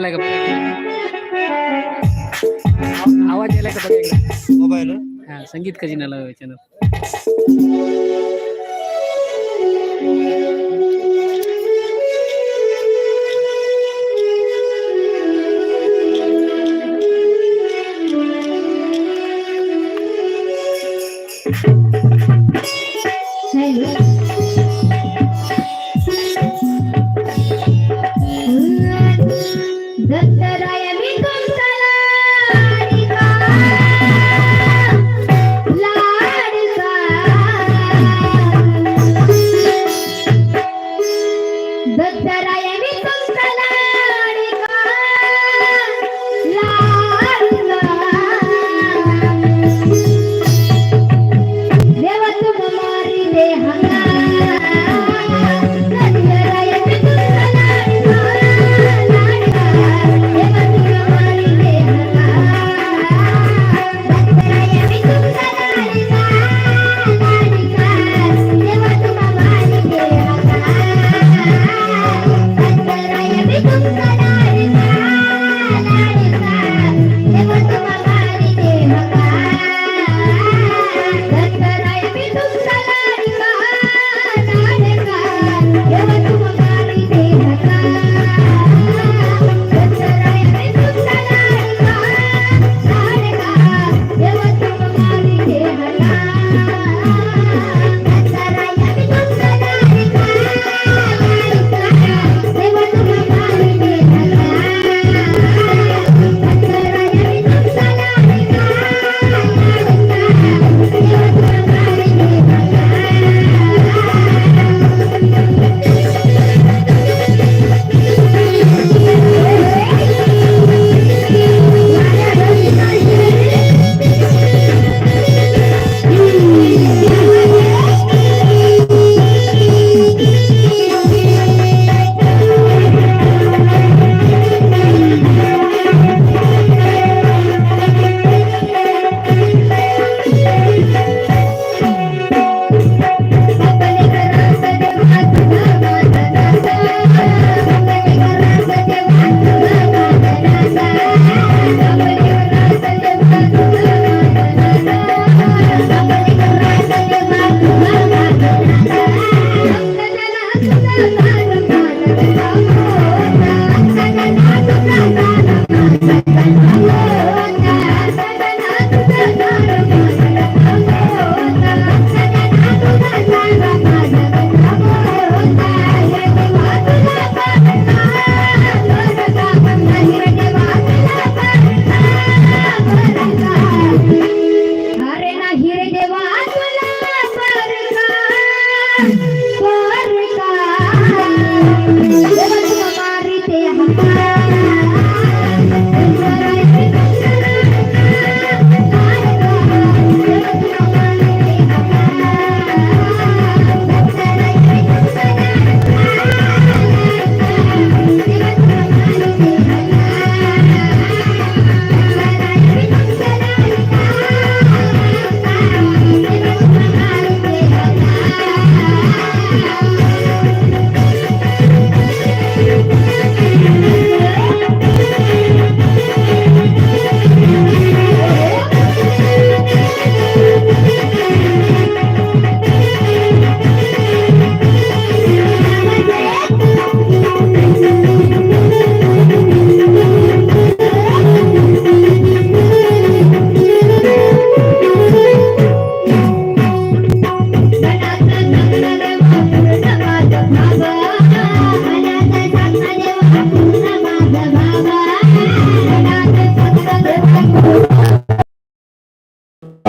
यायला का आवाज यायला का बघा मोबाईल हा संगीत खजिनाला चॅनल Thank.